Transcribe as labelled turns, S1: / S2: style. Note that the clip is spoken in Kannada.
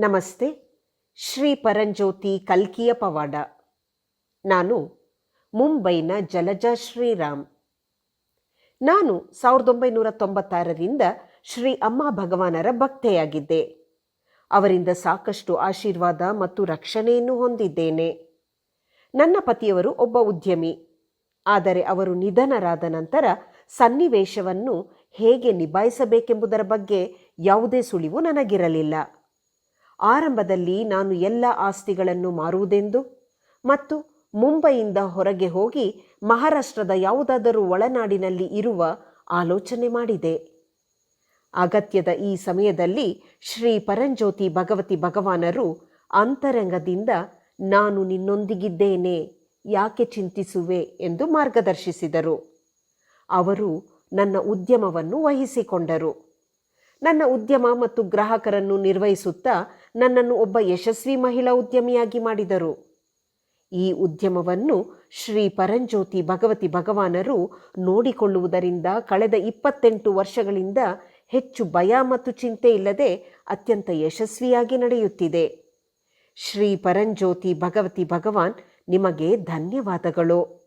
S1: ನಮಸ್ತೆ, ಶ್ರೀ ಪರಂಜ್ಯೋತಿ ಕಲ್ಕಿಯ ಪವಾಡ. ನಾನು ಮುಂಬೈನ ಜಲಜಾ ಶ್ರೀರಾಮ್. ನಾನು ಸಾವಿರದ ಒಂಬೈನೂರ ತೊಂಬತ್ತಾರರಿಂದ ಶ್ರೀ ಅಮ್ಮ ಭಗವಾನರ ಭಕ್ತೆಯಾಗಿದ್ದೆ. ಅವರಿಂದ ಸಾಕಷ್ಟು ಆಶೀರ್ವಾದ ಮತ್ತು ರಕ್ಷಣೆಯನ್ನು ಹೊಂದಿದ್ದೇನೆ. ನನ್ನ ಪತಿಯವರು ಒಬ್ಬ ಉದ್ಯಮಿ. ಆದರೆ ಅವರು ನಿಧನರಾದ ನಂತರ ಸನ್ನಿವೇಶವನ್ನು ಹೇಗೆ ನಿಭಾಯಿಸಬೇಕೆಂಬುದರ ಬಗ್ಗೆ ಯಾವುದೇ ಸುಳಿವು ನನಗಿರಲಿಲ್ಲ. ಆರಂಭದಲ್ಲಿ ನಾನು ಎಲ್ಲ ಆಸ್ತಿಗಳನ್ನು ಮಾರುವುದೆಂದು ಮತ್ತು ಮುಂಬೈಯಿಂದ ಹೊರಗೆ ಹೋಗಿ ಮಹಾರಾಷ್ಟ್ರದ ಯಾವುದಾದರೂ ಒಳನಾಡಿನಲ್ಲಿ ಇರುವ ಆಲೋಚನೆ ಮಾಡಿದೆ. ಅಗತ್ಯದ ಈ ಸಮಯದಲ್ಲಿ ಶ್ರೀ ಪರಂಜ್ಯೋತಿ ಭಗವತಿ ಭಗವಾನರು ಅಂತರಂಗದಿಂದ ನಾನು ನಿನ್ನೊಂದಿಗಿದ್ದೇನೆ, ಯಾಕೆ ಚಿಂತಿಸುವೆ ಎಂದು ಮಾರ್ಗದರ್ಶಿಸಿದರು. ಅವರು ನನ್ನ ಉದ್ಯಮವನ್ನು ವಹಿಸಿಕೊಂಡರು. ನನ್ನ ಉದ್ಯಮ ಮತ್ತು ಗ್ರಾಹಕರನ್ನು ನಿರ್ವಹಿಸುತ್ತಾ ನನ್ನನ್ನು ಒಬ್ಬ ಯಶಸ್ವಿ ಮಹಿಳಾ ಉದ್ಯಮಿಯಾಗಿ ಮಾಡಿದರು. ಈ ಉದ್ಯಮವನ್ನು ಶ್ರೀ ಪರಂಜ್ಯೋತಿ ಭಗವತಿ ಭಗವಾನರು ನೋಡಿಕೊಳ್ಳುವುದರಿಂದ ಕಳೆದ ಇಪ್ಪತ್ತೆಂಟು ವರ್ಷಗಳಿಂದ ಹೆಚ್ಚು ಭಯ ಮತ್ತು ಚಿಂತೆ ಇಲ್ಲದೆ ಅತ್ಯಂತ ಯಶಸ್ವಿಯಾಗಿ ನಡೆಯುತ್ತಿದೆ. ಶ್ರೀ ಪರಂಜ್ಯೋತಿ ಭಗವತಿ ಭಗವಾನ್, ನಿಮಗೆ ಧನ್ಯವಾದಗಳು.